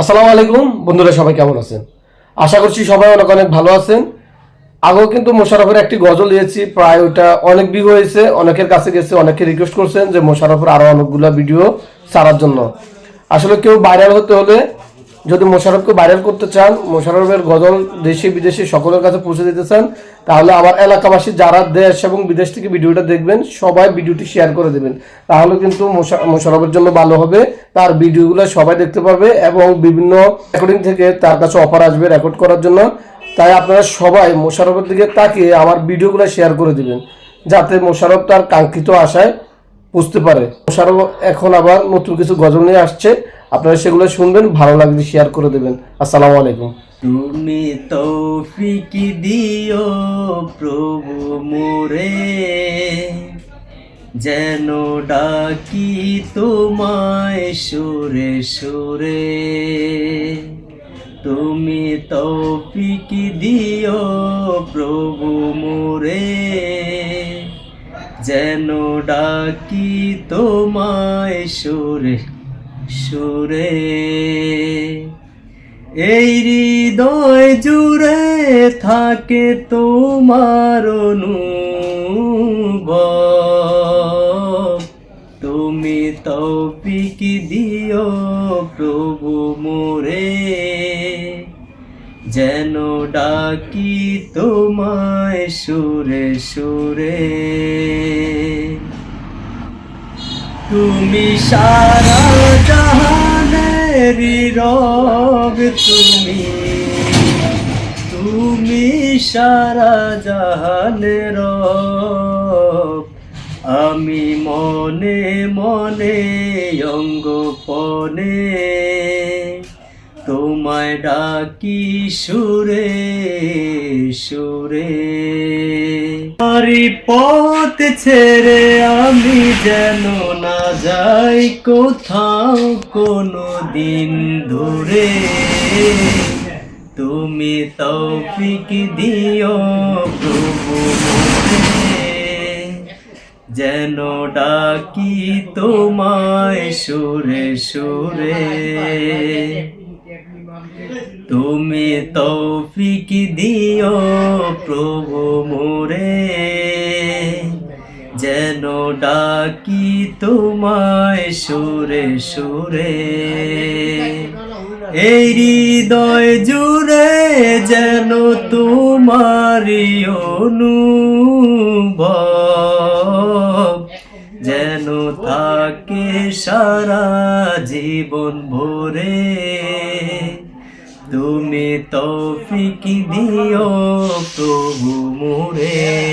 আসসালামু আলাইকুম। বন্ধুরা, সবাই কেমন আছেন? আশা করছি সবাই অনেক অনেক ভালো আছেন। আগেও কিন্তু মোশারফের একটি গজল দিয়েছি, প্রায় ওটা অনেক ভিউ হয়েছে, অনেকের কাছে গেছে, অনেকে রিকোয়েস্ট করছেন যে মোশারফের আরও অনেকগুলো ভিডিও ছাড়ার জন্য। আসলে কেউ ভাইরাল হতে হলে যদি মোশারফকে ভাইরাল করতে চান, মোশারফের গজল দেশে বিদেশে সকলের কাছে পৌঁছে দিতে চান, তাহলে আমার এলাকাবাসী যারা দেশ এবং বিদেশ থেকে ভিডিওটা দেখবেন, সবাই ভিডিওটি শেয়ার করে দেবেন। তাহলে কিন্তু মোশারফের জন্য ভালো হবে। তার ভিডিওগুলো সবাই দেখতে পাবে এবং বিভিন্ন রেকর্ডিং থেকে তার কাছে অফার আসবে রেকর্ড করার জন্য। তাই আপনারা সবাই মোশারফের দিকে তাকিয়ে আমার ভিডিওগুলো শেয়ার করে দিবেন, যাতে মোশারফ তার কাঙ্ক্ষিত আশায় বুঝতে পারে। মোশারফ এখন আবার নতুন কিছু গজল নিয়ে আসছে। আপনারা সেগুলো শুনবেন, ভালো লাগলে শেয়ার করে দেবেন। আসসালামু আলাইকুম। তুমি তৌফিক দিও প্রভু মোরে, যেন ডাকি তোমায় সুরে সুরে। তুমি তৌফিক দিও প্রভু মোরে, যেন ডাকি তোমায় সুরে সুরে। এই হৃদয় জুড়ে থাকে তোমার অনুভব। তুমি তৌফিক দিও প্রভু মোরে। যেন ডাকি তোমায় সুরে সুরে। তুমি সারা জাহানের রব তুমি। তুমি সারা জাহানের আমি মনে মনে অঙ্গপনে তোমায় ডাকি সুরে সুরে। আরি পথ ছেড়ে আমি যেন যাই কোথাও কোনো দিন ধরে তুমি তৌফিক দিও প্রভু যেন ডাকি তোমায় সুরে সুরে। তুমি তৌফিক দিও প্রভু মোরে যেন ডাকি তোমায় সুরে সুরে। এই হৃদয় জুড়ে যেন তোমারি অনুভব। যেন থাকে সারা জীবন ভরে। তুমি তৌফিক দিও প্রভু মোরে।